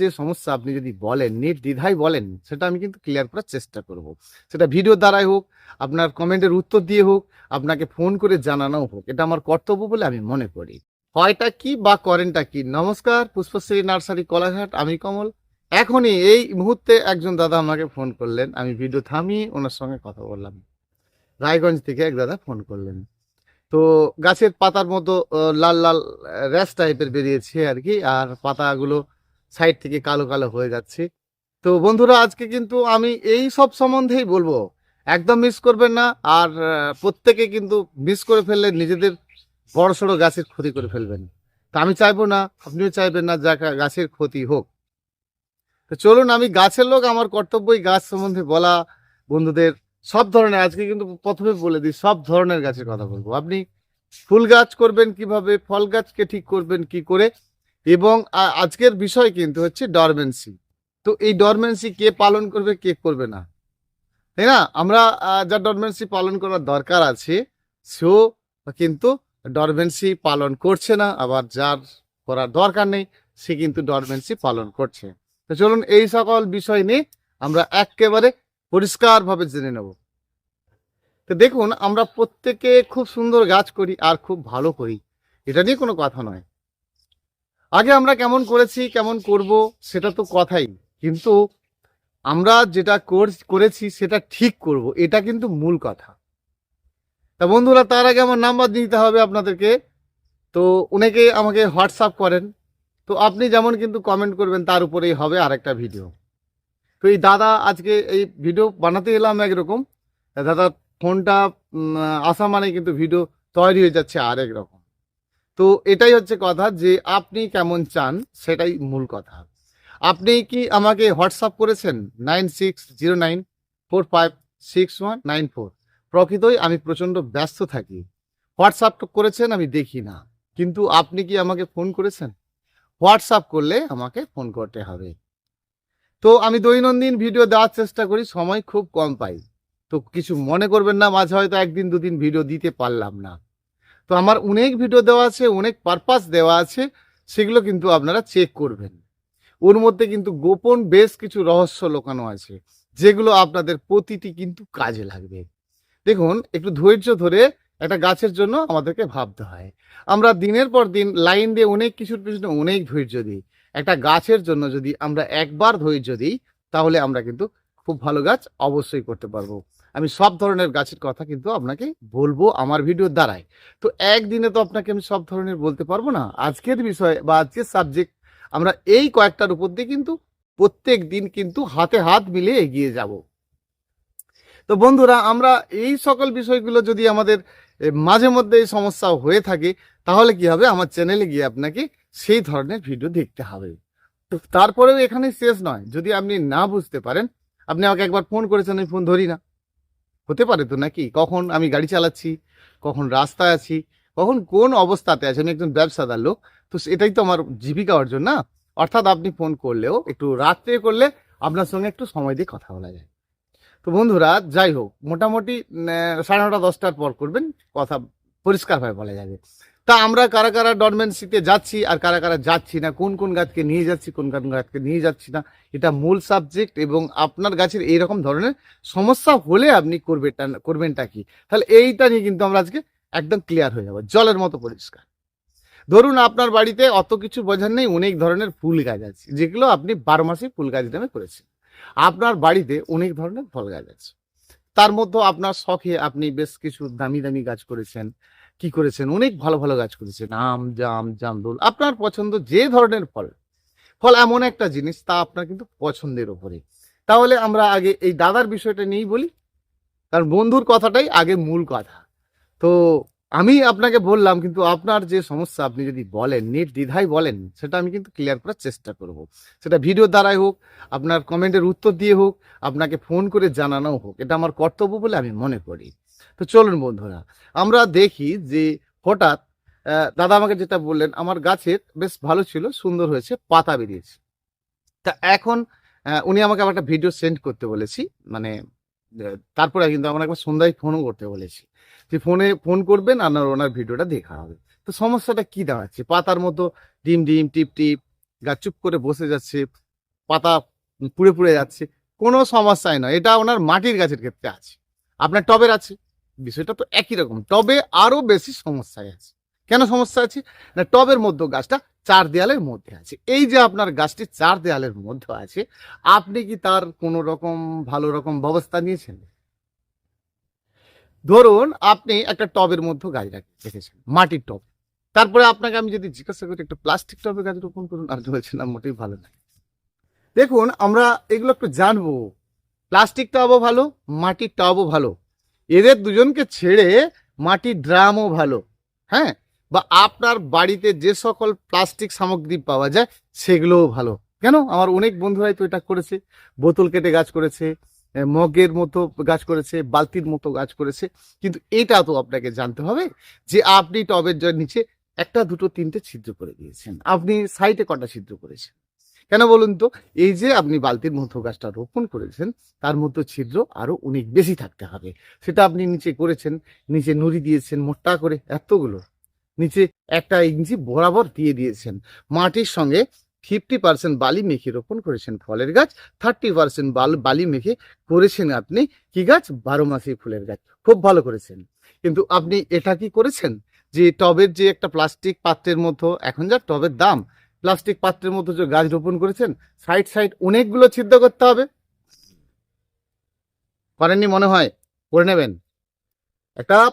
যে সমস্যা আপনি যদি বলেন নেট নির্দ্বিধায় বলেন, সেটা আমি কিন্তু ক্লিয়ার করার চেষ্টা করব। সেটা ভিডিও দ্বারাই হোক, আপনার কমেন্টের উত্তর দিয়ে হোক, আপনাকে ফোন করে জানানো হোক, এটা আমার কর্তব্য বলে আমি মনে করি। হয়টা কি বা করেনটা কি? নমস্কার, পুষ্পশ্রী নার্সারি, কলাঘাট, আমি কমল। এখনই এই মুহূর্তে একজন দাদা আমাকে ফোন করলেন, আমি ভিডিও থামিয়ে ওনার সঙ্গে কথা বললাম। রায়গঞ্জ থেকে এক দাদা ফোন করলেন। তো গাছের পাতার মতো লাল লাল র্যাশ টাইপের বেরিয়েছে আর কি, আর পাতাগুলো সাইড থেকে কালো কালো হয়ে যাচ্ছে। তো বন্ধুরা, আজকে কিন্তু আমি এই সব সম্বন্ধেই বলব। একদম মিস করবেন না, আর প্রত্যেকে কিন্তু মিস করে ফেললে নিজেদের বড় সড়ো গাছের ক্ষতি করে ফেলবেন। তা আমি চাইব না, আপনিও চাইবেন না যা গাছের ক্ষতি হোক। তো চলুন, আমি গাছের লোক, আমার কর্তব্যই গাছ সম্বন্ধে বলা। বন্ধুদের, সব ধরনের, আজকে কিন্তু প্রথমে বলে দিই, সব ধরনের গাছের কথা বলব। আপনি ফুল গাছ করবেন কীভাবে, ফল গাছকে ঠিক করবেন কি করে এবং আজকের বিষয় কিন্তু হচ্ছে ডরমেন্সি তো এই ডরমেন্সি কে পালন করবে, কে করবে না? তাই না? আমরা যা ডরমেন্সি পালন করার দরকার আছে সেও কিন্তু ডরমেন্সি পালন করছে না, আবার যার করার দরকার নেই, সে কিন্তু ডরমেন্সি পালন করছে। তো চলুন এই সকল বিষয় নিয়ে আমরা একেবারে পরিষ্কারভাবে জেনে নেব। তো দেখুন, আমরা প্রত্যেকে খুব সুন্দর গাছ করি আর খুব ভালো করি। এটা নিয়ে কোনো কথা নয়। আগে আমরা কেমন করেছি, কেমন করব, সেটা তো কথাই। কিন্তু আমরা যেটা কর- করেছি, সেটা ঠিক করব। এটা কিন্তু মূল কথা। তা বন্ধুরা, তার আগে আমার নাম্বার দিতে হবে আপনাদেরকে। তো অনেকে আমাকে হোয়াটসঅ্যাপ করেন। তো আপনি যেমন কিন্তু কমেন্ট করবেন, তার উপরেই হবে আরেকটা ভিডিও। তো এই দাদা আজকে এই ভিডিও বানাতে এলাম একরকম। দাদা ফোনটা আসা মানে কিন্তু ভিডিও তৈরি হয়ে যাচ্ছে আরেক রকম। তো এটাই হচ্ছে কথা যে আপনি কেমন চান সেটাই মূল কথা। আপনি কি আমাকে হোয়াটসঅ্যাপ করেছেন? Nine six zero nine four five six one nine four. প্রকৃতই আমি প্রচণ্ড ব্যস্ত থাকি। হোয়াটসঅ্যাপ করেছেন, আমি দেখি না। কিন্তু আপনি কি আমাকে ফোন করেছেন? হোয়াটসঅ্যাপ করলে আমাকে ফোন করতে হবে। তো আমি দৈনন্দিন ভিডিও দেওয়ার চেষ্টা করি, সময় খুব কম পাই। তো কিছু মনে করবেন না, মাঝে হয়তো একদিন দুদিন ভিডিও দিতে পারলাম না। তো আমার অনেক ভিডিও দেওয়া আছে, অনেক পারপাস দেওয়া আছে, সেগুলো কিন্তু আপনারা চেক করবেন। ওর মধ্যে কিন্তু গোপন বেশ কিছু রহস্য লোকানো আছে, যেগুলো আপনাদের প্রতিটি কিন্তু কাজে লাগবে। দেখুন, একটু ধৈর্য ধরে একটা গাছের জন্য আমাদেরকে ভাবতে হয়। আমরা দিনের পর দিন লাইন দিয়ে অনেক কিছুর পিছনে অনেক ধৈর্য দিই। একটা গাছের জন্য যদি আমরা একবার ধৈর্য দিই, তাহলে আমরা কিন্তু খুব ভালো গাছ অবশ্যই করতে পারব। আমি সব ধরনের গাছের কথা কিন্তু আপনাকে বলব আমার ভিডিওর দ্বারাই তো একদিনে তো আপনাকে আমি সব ধরনের বলতে পারব না। আজকের বিষয় বা আজকের সাবজেক্ট আমরা এই কয়েকটার উপর দিয়ে কিন্তু প্রত্যেক দিন কিন্তু হাতে হাত মিলিয়ে এগিয়ে যাব। তো বন্ধুরা, আমরা এই সকল বিষয়গুলো যদি আমাদের মাঝে মধ্যে এই সমস্যা হয়ে থাকে, তাহলে কি হবে? আমার চ্যানেলে গিয়ে আপনাকে সেই ধরনের ভিডিও দেখতে হবে। তারপরেও এখানে শেষ নয়। যদি আপনি না বুঝতে পারেন আপনি আমাকে একবার ফোন করেছেন, আমি ফোন ধরি না। হতে পারে তো নাকি? কখন আমি গাড়ি চালাচ্ছি, কখন রাস্তায় আছি, কখন কোন অবস্থাতে আছি? আমি একজন ব্যবসাদার লোক, তো এটাই তো আমার জীবিকা অর্জন না? অর্থাৎ আপনি ফোন করলেও, একটু রাত্রে করলে আপনার সঙ্গে একটু সময় দিয়ে কথা বলা যায়। তো বন্ধুরা, যাই হোক, মোটামুটি সাড়ে নটা, দশটার পর করবেন, কথা পরিষ্কারভাবে বলা যাবে। তা আমরা কারা কারা ডরমেন্সিতে যাচ্ছি আর কারা কারা যাচ্ছি না? কোন কোন গাছকে নিয়ে যাচ্ছি, কোন কোন গাছকে নিয়ে যাচ্ছি না? এটা মূল সাবজেক্ট এবং আপনার গাছের এইরকম ধরনের সমস্যা হলে আপনি করবেনটা করবেনটা কি? তাহলে এইটা নিয়ে কিন্তু আমরা আজকে একদম ক্লিয়ার হয়ে যাব। জলের মতো পরিষ্কার। ধরুন আপনার বাড়িতে অত কিছু বোঝার নেই, অনেক ধরনের ফুল গাছ আছে, যেগুলো আপনি বারো মাসে ফুল গাছ নামে করেছেন। আপনার বাড়িতে অনেক ধরনের ফল গাছ আছে। তার মধ্যে আপনার শখে আপনি বেশ কিছু দামি দামি গাছ করেছেন। কি করেছেন? অনেক ভালো ভালো গাছ করেছেন। আম, জাম জামদুল আপনার পছন্দ যে ধরনের ফল ফল এমন একটা জিনিস, তা আপনার কিন্তু পছন্দের ওপরে তাহলে আমরা আগে এই দাদার বিষয়টা নিয়েই বলি। কারণ বন্ধুর কথাটাই আগে মূল কথা। তো আমি আপনাকে বললাম, কিন্তু আপনার যে সমস্যা, আপনি যদি বলেন, নেট নির্দ্বিধায় বলেন, সেটা আমি কিন্তু ক্লিয়ার করার চেষ্টা করব। সেটা ভিডিও দ্বারাই হোক, আপনার কমেন্টের উত্তর দিয়ে হোক, আপনাকে ফোন করে জানানো হোক, এটা আমার কর্তব্য বলে আমি মনে করি। তো চলুন বন্ধুরা, আমরা দেখি যে হঠাৎ দাদা আমাকে যেটা বললেন, আমার গাছের বেশ ভালো ছিল, সুন্দর হয়েছে, পাতা বেরিয়েছে। তা এখন উনি আমাকে আবার একটা ভিডিও সেন্ড করতে বলেছি মানে তারপরে কিন্তু আমার একবার সন্ধ্যায় ফোনও করতে বলেছি যে ফোনে ফোন করবেন আর ওনার ভিডিওটা দেখা হবে। তো সমস্যাটা কি দাঁড়াচ্ছে? পাতার মতো ডিম ডিম, টিপ টিপ, গাছ চুপ করে বসে যাচ্ছে, পাতা পুড়ে পুড়ে যাচ্ছে, কোনো সমস্যাই নয়। এটা ওনার মাটির গাছের ক্ষেত্রে আছে। আপনার টবের আছে। বিষয়টা তো একই রকম। টবে আরও বেশি সমস্যায় আছে। কেন সমস্যা আছে? না, টবের মধ্যে গাছটা চার দেয়ালের মধ্যে আছে। এই যে আপনার গাছটি চার দেয়ালের মধ্যে আছে, আপনি কি তার কোনো রকম ভালো রকম ব্যবস্থা নিয়েছেন? ধরুন, আপনি একটা টবের মধ্যে গাছ রাখ- রেখেছেন, মাটির টব। তারপরে আপনাকে আমি যদি জিজ্ঞাসা করি, একটা প্লাস্টিক টবে গাছ রোপণ করুন? আর বলছেন না, মোটেই ভালো না। দেখুন, আমরা এগুলো একটু জানব। প্লাস্টিক টবও ভালো, মাটির টবও ভালো। এদের দুজনকে ছেড়ে মাটির ড্রামও ভালো হ্যাঁ? বা আপনার বাড়িতে যে সকল প্লাস্টিক সামগ্রী পাওয়া যায়, সেগুলোও ভালো। কেন? আমার অনেক বন্ধুরাই তো এটা করেছে। বোতল কেটে গাছ করেছে মগের মতো গাছ করেছে, বালতির মতো গাছ করেছে। কিন্তু এটা তো আপনাকে জানতে হবে যে আপনি টবের নিচে একটা, দুটো, তিনটে ছিদ্র করে দিয়েছেন। আপনি সাইডে কটা ছিদ্র করেছেন? কেন বলুন তো? এই যে আপনি বালতির মতো গাছটা রোপণ করেছেন, তার মধ্যে ছিদ্র আরও অনেক বেশি থাকতে হবে। সেটা আপনি নিচে করেছেন, নিচে নুড়ি দিয়েছেন, মোটা করে এতগুলো। নিচে একটা ইঞ্চি বরাবর দিয়ে দিয়েছেন। মাটির সঙ্গে ফিফটি পার্সেন্ট বালি মেখে রোপণ করেছেন ফলের গাছ থার্টি পার্সেন্ট বালি মেখে করেছেন আপনি কি গাছ? বারো মাসি ফুলের গাছ। খুব ভালো করেছেন। কিন্তু আপনি এটা কি করেছেন? যে টবের যে একটা প্লাস্টিক পাত্রের মতো এখন যা টবের দাম প্লাস্টিক পাত্রের মতো যে গাছ রোপণ করেছেন, সাইড সাইড অনেকগুলো ছিদ্র করতে হবে। করেননি মনে হয়? করে নেবেন। একটা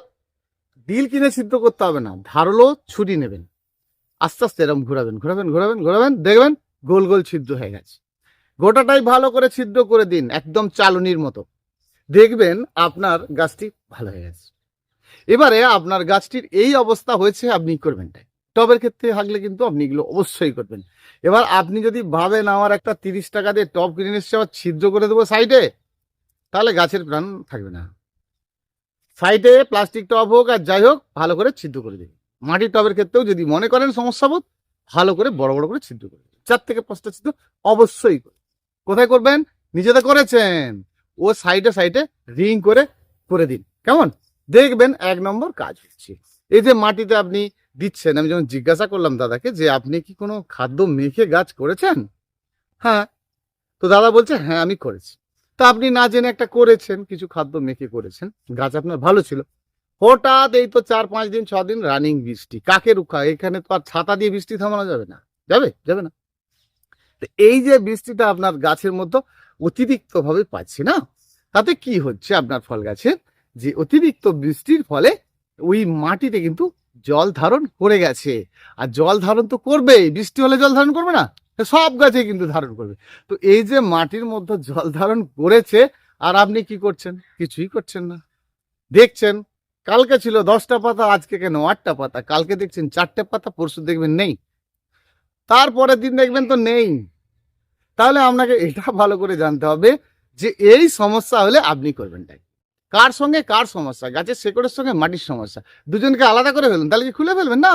ডিল কিনে সিদ্ধ করতে হবে না, ধারালো ছুরি নেবেন। আস্তে আস্তে এরকম ঘোরাবেন ঘোরাবেন ঘোরাবেন ঘোরাবেন, দেখবেন গোল গোল ছিদ্র হয়ে গেছে। গোটাটাই ভালো করে ছিদ্র করে দিন, একদম চালনির মতো। দেখবেন আপনার গাছটি ভালো হয়ে গেছে। এবারে আপনার গাছটির এই অবস্থা হয়েছে আপনি করবেন তাই টবের ক্ষেত্রে থাকলে কিন্তু আপনি এগুলো অবশ্যই করবেন। এবার আপনি যদি ভাবেন আমার একটা তিরিশ টাকা দিয়ে টব কিনে এসছে, আবার ছিদ্র করে দেবো সাইডে, তাহলে গাছের প্রাণ থাকবে না। সাইডে প্লাস্টিক টব হোক আর যাই হোক, ভালো করে ছিদ্র করে দিন। মাটির টবের ক্ষেত্রেও যদি মনে করেন সমস্যা বোধ, ভালো করে, বড় বড় করে ছিদ্র করে দিন। চার থেকে পাঁচটা ছিদ্র অবশ্যই। কোথায় করবেন? নিজেতে করেছেন। ও সাইডে সাইডে রিং করে করে দিন। কেমন? দেখবেন এক নম্বর কাজ হচ্ছে। এই যে মাটিতে আপনি দিচ্ছেন। আমি যখন জিজ্ঞাসা করলাম দাদাকে যে, আপনি কি কোনো খাদ্য মেখে গাছ করেছেন? হ্যাঁ। তো দাদা বলছে হ্যাঁ আমি করেছি। তা আপনি না জেনে একটা করেছেন, কিছু খাদ্য মেখে করেছেন। গাছ আপনার ভালো ছিল। হঠাৎ এই তো চার পাঁচ দিন, ছ দিন রানিং বৃষ্টি। কাকে রুখা? এখানে তো আর ছাতা দিয়ে বৃষ্টি থামানো যাবে না। যাবে? যাবে না। এই যে বৃষ্টিটা আপনার গাছের মধ্যে অতিরিক্ত ভাবে পাচ্ছি না, তাতে কি হচ্ছে আপনার ফল গাছের? যে অতিরিক্ত বৃষ্টির ফলে ওই মাটিতে কিন্তু জল ধারণ করে গেছে। আর জল ধারণ তো করবেই, বৃষ্টি হলে জল ধারণ করবে না? সব গাছে কিন্তু ধারণ করবে। তো এই যে মাটির মধ্যে জল ধারণ করেছে, আর আপনি কি করছেন? কিছুই করছেন না। দেখছেন, কালকে ছিল দশটা পাতা, আজকে কেন আটটা পাতা? কালকে দেখছেন চারটে পাতা, পরশু দেখবেন নেই। তারপরের দিন দেখবেন তো নেই। তাহলে আপনাকে এটা ভালো করে জানতে হবে যে এই সমস্যা হলে আপনি করবেন তাই। কার সঙ্গে কার সমস্যা? গাছের শেকড়ের সঙ্গে মাটির সমস্যা। দুজনকে আলাদা করে ফেলুন, তাহলে কি খুলে ফেলবেন? না।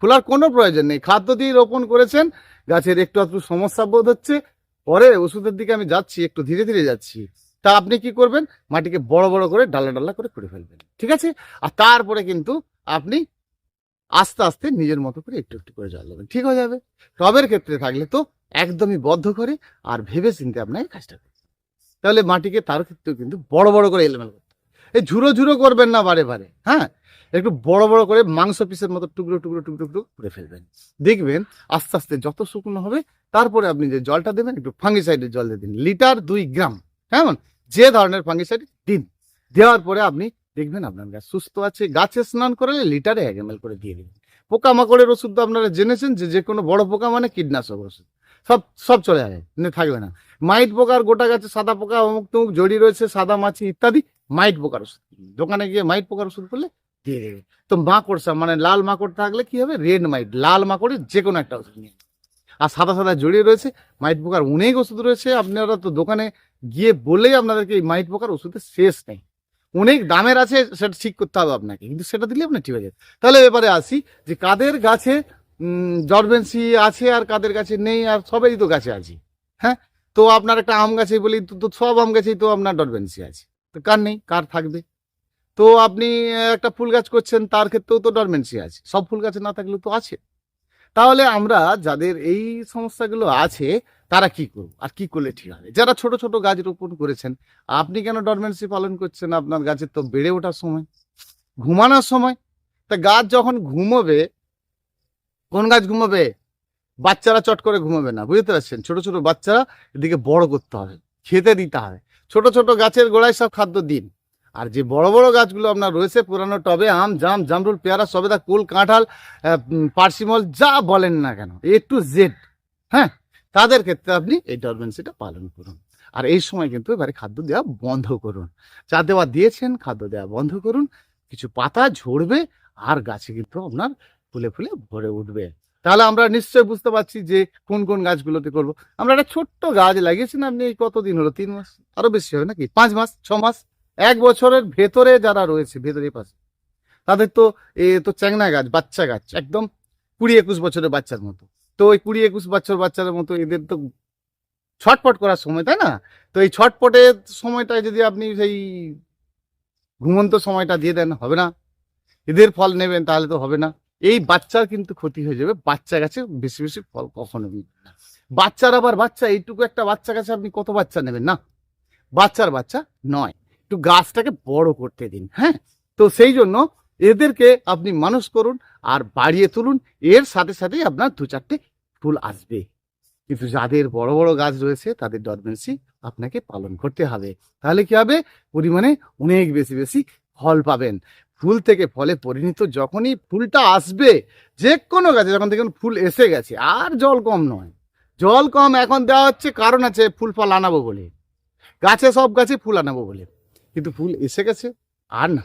খোলার কোনো প্রয়োজন নেই। খাদ্য দিয়ে রোপণ করেছেন, গাছের একটু একটু সমস্যা বোধ হচ্ছে। পরে ওষুধের দিকে আমি যাচ্ছি, একটু ধীরে ধীরে যাচ্ছি। তা আপনি কি করবেন? মাটিকে বড় বড় করে, ডালা ডালা করে করে ফেলবেন। ঠিক আছে? আর তারপরে কিন্তু আপনি আস্তে আস্তে নিজের মতো করে একটু একটু করে জল দেবেন। ঠিক হয়ে যাবে। টবের ক্ষেত্রে থাকলে তো একদমই বদ্ধ করে আর ভেবে চিনতে আপনাকে কাজটা। তাহলে মাটিকে তার ক্ষেত্রেও কিন্তু বড় বড় করে এলোমেলো করতে। এই ঝুরো ঝুরো করবেন না বারে বারে হ্যাঁ? একটু বড় বড় করে মাংস পিসের মতো টুকরো টুকরো টুকরো টুকরো করে ফেলবেন। দেখবেন আস্তে আস্তে যত শুকনো হবে, তারপরে আপনি যে জলটা দেবেন, একটু ফাঙ্গিসাইডের জল দিয়ে দিন। লিটার দুই গ্রাম, কেমন? যে ধরনের ফাঙ্গিসাইড দিন। দেওয়ার পরে আপনি দেখবেন আপনার গাছ সুস্থ আছে, গাছে স্নান করালে লিটারে এক এম করে দিয়ে দিবেন। পোকামাকড়ের ওষুধ তো আপনারা জেনেছেন যে যে কোনো বড় পোকা মানে কীটনাশক ওষুধ। সব সব চলে যাবে মানে থাকবে না। মাইট পোকার গোটা গাছে সাদা পোকা, অমুক তমুক, জড়ি রয়েছে, সাদা মাছি ইত্যাদি, মাইট পোকার ওষুধ। দোকানে গিয়ে মাইট পোকার ওষুধ করলে দিয়ে দেবে। তো মাকড়সা মানে লাল মাকড় থাকলে কি হবে? রেড মাইট, লাল মাকড়ের যে কোনো একটা ওষুধ নিয়ে আর সাদা সাদা জড়িয়ে রয়েছে, মাইট পোকার অনেক ওষুধ রয়েছে। আপনারা তো দোকানে গিয়ে বলেই আপনাদেরকে এই মাইট পোকার ওষুধের শেষ নেই। অনেক দামের আছে, সেটা ঠিক করতে হবে আপনাকে, কিন্তু সেটা দিলে আপনার ঠিক হয়ে যাবে। তাহলে এবারে আসি যে কাদের গাছে জরবেন্সি আছে আর কাদের গাছে নেই, আর সবাই তো গাছে আছে। হ্যাঁ? তো আপনার একটা আম গাছে বলি, তো সব আম গাছেই তো আপনার ডরবেন্সি আছে। তো কার নেই? কার থাকবে? তো আপনি একটা ফুল গাছ করছেন, তার ক্ষেত্রেও তো ডরমেন্সি আছে। সব ফুল গাছে না থাকলেও তো আছে। তাহলে আমরা যাদের এই সমস্যাগুলো আছে, তারা কি করব? আর কি করলে ঠিক হবে? যারা ছোট ছোট গাছ রোপণ করেছেন, আপনি কেন ডরমেন্সি পালন করছেন আপনার গাছের তো বেড়ে ওঠার সময়? ঘুমানোর সময়? তা গাছ যখন ঘুমোবে, কোন গাছ ঘুমাবে? বাচ্চারা চট করে ঘুমাবে না, বুঝতে পারছেন? ছোট ছোট বাচ্চারা এদিকে বড় করতে হবে, খেতে দিতে হবে। ছোট ছোট গাছের গোড়ায় সব খাদ্য দিন। আর যে বড় বড় গাছগুলো আপনার রয়েছে, পুরানো টবে আম, জাম, জামরুল, পেয়ারা, সবেদা, কুল, কাঁঠাল পার্সিমল, যা বলেন না কেন, এ টু জেড হ্যাঁ? তাদের ক্ষেত্রে আপনি এই ডরমেন্সিটা পালন করুন। আর এই সময় কিন্তু এবারে খাদ্য দেওয়া বন্ধ করুন। চা দেওয়া দিয়েছেন, খাদ্য দেওয়া বন্ধ করুন, কিছু পাতা ঝরবে, আর গাছে কিন্তু আপনার ফুলে ফুলে ভরে উঠবে। তাহলে আমরা নিশ্চয়ই বুঝতে পারছি যে কোন কোন গাছগুলোতে করব। আমরা একটা ছোট্ট গাছ লাগিয়েছেন আপনি এই কতদিন হলো? তিন মাস? আরও বেশি হবে নাকি? পাঁচ মাস? ছ মাস? এক বছরের ভেতরে যারা রয়েছে, ভেতরে পাশে, তাদের তো এ তো চ্যাংনা গাছ, বাচ্চা গাছ, একদম কুড়ি একুশ বছরের বাচ্চার মতো। তো ওই কুড়ি একুশ বছর বাচ্চাদের মতো এদের তো ছটপট করার সময়, তাই না? তো এই ছটপটের সময়টায় যদি আপনি সেই ঘুমন্ত সময়টা দিয়ে দেন, হবে না। এদের ফল নেবেন, তাহলে তো হবে না। এই বাচ্চার কিন্তু ক্ষতি হয়ে যাবে। বাচ্চা গাছে বেশি বেশি ফল কখনো বাচ্চার আবার বাচ্চা, এইটুকু একটা বাচ্চা গাছে আপনি কত বাচ্চা নেবেন না? বাচ্চার বাচ্চা নয়। একটু গাছটাকে বড় করতে দিন হ্যাঁ? তো সেই জন্য এদেরকে আপনি মানুষ করুন আর বাড়িয়ে তুলুন। এর সাথে সাথেই আপনার দু চারটে ফুল আসবে। কিন্তু যাদের বড় বড় গাছ রয়েছে, তাদের ডরমেন্সি আপনাকে পালন করতে হবে। তাহলে কি হবে? পরিমাণে অনেক বেশি বেশি ফল পাবেন। ফুল থেকে ফলে পরিণত যখনই ফুলটা আসবে, যে কোনো গাছে যখন দেখুন ফুল এসে গেছে, আর জল কম নয়। জল কম এখন দেওয়া হচ্ছে, কারণ আছে ফুল ফল আনাবো বলে। গাছে সব গাছে ফুল আনাবো বলে। কিন্তু ফুল এসে গেছে, আর না।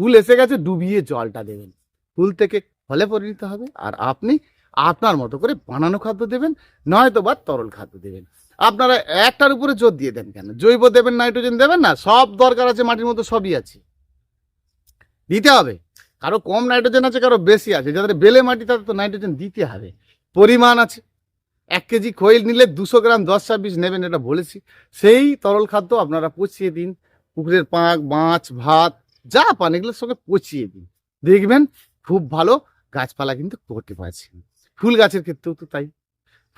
ফুল এসে গেছে, ডুবিয়ে জলটা দেবেন। ফুল থেকে ফলে পরিণত হবে, আর আপনি আপনার মতো করে বানানো খাদ্য দেবেন, নয়তো বা তরল খাদ্য দেবেন। আপনারা একটার উপরে জোর দিয়ে দেন কেন? জৈব দেবেন, নাইট্রোজেন দেবেন না? সব দরকার আছে, মাটির মতো সবই আছে। দিতে হবে। কারও কম নাইট্রোজেন আছে, কারও বেশি আছে। যাদের বেলে মাটি, তাদের তো নাইট্রোজেন দিতে হবে। পরিমাণ আছে। এক কেজি খৈল নিলে দুশো গ্রাম দশ ছাব্বিশ নেবেন, এটা বলেছি। সেই তরল খাদ্য আপনারা পচিয়ে দিন। পুকুরের পাঁক, মাছ, ভাত, যা পান, এগুলোর সঙ্গে পচিয়ে দিন। দেখবেন খুব ভালো গাছপালা কিন্তু করতে পারছেন। ফুল গাছের ক্ষেত্রেও তো তাই।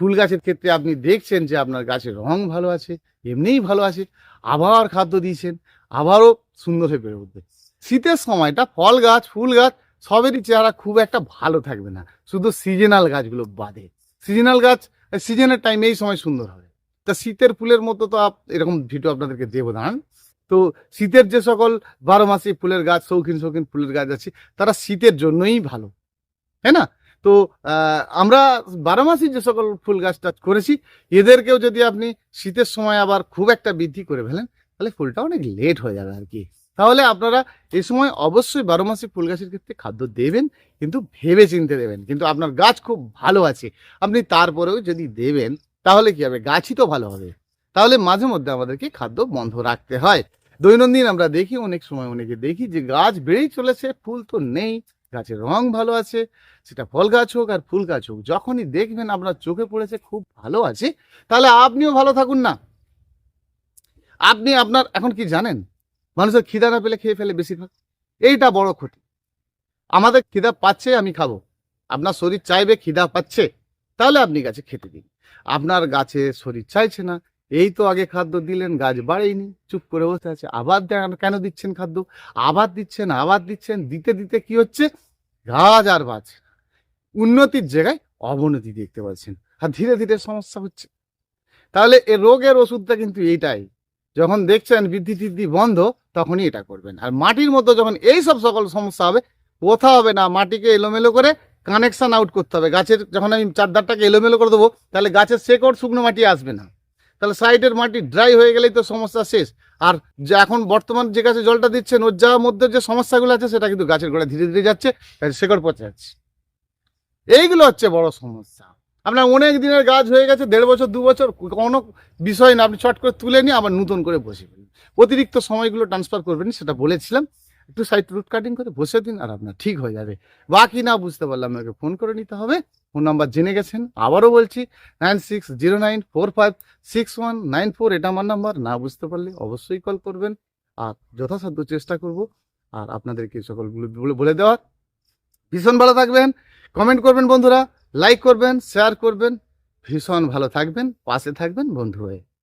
ফুল গাছের ক্ষেত্রে আপনি দেখছেন যে আপনার গাছের রং ভালো আছে, এমনিই ভালো আছে। আবার খাদ্য দিয়েছেন, আবারও সুন্দর হয়ে বেড়ে উঠবে শীতের সময়টা ফল গাছ, ফুল গাছ, সবেরই চেহারা খুব একটা ভালো থাকবে না। শুধু সিজনাল গাছগুলো বাদে। সিজনাল গাছ সিজনের টাইম এই সময় সুন্দর হবে। তা শীতের ফুলের মতো তো আপ- এরকম ভিডিও আপনাদেরকে দেবো, দাঁড়ান। তো শীতের যে সকল বারো মাসি ফুলের গাছ, শৌখিন শৌখিন ফুলের গাছ আছে, তারা শীতের জন্যই ভালো। তাই না? তো আমরা বারো মাসি যে সকল ফুল গাছ টাছ করেছি, এদেরকেও যদি আপনি শীতের সময় আবার খুব একটা বৃদ্ধি করে ফেলেন, তাহলে ফুলটা অনেক লেট হয়ে যাবে আর কি। তাহলে আপনারা এই সময় অবশ্যই বারো মাসে ফুল গাছের ক্ষেত্রে খাদ্য দেবেন, কিন্তু ভেবে চিনতে দেবেন। কিন্তু আপনার গাছ খুব ভালো আছে, আপনি তারপরেও যদি দেবেন, তাহলে কি হবে? গাছই তো ভালো হবে। তাহলে মাঝে মধ্যে আমাদেরকে খাদ্য বন্ধ রাখতে হয়। দৈনন্দিন আমরা দেখি, অনেক সময় অনেকে দেখি যে গাছ বেড়েই চলেছে, ফুল তো নেই, গাছের রং ভালো আছে, সেটা ফল গাছ হোক আর ফুল গাছ হোক, যখনই দেখবেন আপনার চোখে পড়েছে খুব ভালো আছে, তাহলে আপনিও ভালো থাকুন না। আপনি আপনার, এখন কি জানেন? মানুষের খিদা না পেলে খেয়ে ফেলে বেশিরভাগ। এইটা বড় ক্ষতি। আমাদের খিদা পাচ্ছে, আমি খাব। আপনার শরীর চাইবে, খিদা পাচ্ছে, তাহলে আপনি গাছে খেতে দিন। আপনার গাছে শরীর চাইছে না, এই তো আগে খাদ্য দিলেন, গাছ বাড়েইনি, চুপ করে বসে আছে। আবার দেন- কেন দিচ্ছেন খাদ্য? আবার দিচ্ছেন আবার দিচ্ছেন, দিতে দিতে কি হচ্ছে? গাছ আর না। উন্নতির জায়গায় অবনতি দেখতে পাচ্ছেন। আর ধীরে ধীরে সমস্যা হচ্ছে। তাহলে এ রোগের ওষুধটা কিন্তু এইটাই। যখন দেখছেন বৃদ্ধি টিদ্ধি বন্ধ, তখনই এটা করবেন। আর মাটির মধ্যে যখন এই সব সকল সমস্যা হবে কোথাও হবে না? মাটিকে এলোমেলো করে কানেকশান আউট করতে হবে। গাছের যখন আমি চারদারটাকে এলোমেলো করে দেবো, তাহলে গাছের শেকড় শুকনো মাটি আসবে না। তাহলে সাইডের মাটি ড্রাই হয়ে গেলেই তো সমস্যা শেষ। আর যে এখন বর্তমান যে গাছে জলটা দিচ্ছেন, ওর যা মধ্যে যে সমস্যাগুলো আছে, সেটা কিন্তু গাছের গোড়া ধীরে ধীরে যাচ্ছে শেকড় পচে যাচ্ছে। এইগুলো হচ্ছে বড় সমস্যা। আপনার অনেক দিনের গাছ হয়ে গেছে, দেড় বছর, দু বছর, কোনো বিষয় না, আপনি চট করে তুলে নিয়ে আবার নতুন করে বসে ফেলুন অতিরিক্ত সময়গুলো ট্রান্সফার করবেন, সেটা বলেছিলাম। একটু সাইড রুট কাটিং করে বসে দিন আর আপনার ঠিক হয়ে যাবে। বাকি না বুঝতে পারলে আপনাকে ফোন করে নিতে হবে। ফোন নাম্বার জেনে গেছেন, আবারও বলছি nine six zero nine four five six one nine four এটা আমার নাম্বার না বুঝতে পারলে অবশ্যই কল করবেন। আর যথাসাধ্য চেষ্টা করব, আর আপনাদেরকে সকলগুলো বলে- বলে দেওয়ার। ভীষণ ভালো থাকবেন। কমেন্ট করবেন বন্ধুরা লাইক করবেন শেয়ার করবেন। ভীষণ ভালো থাকবেন পাশে থাকবেন বন্ধু হয়ে।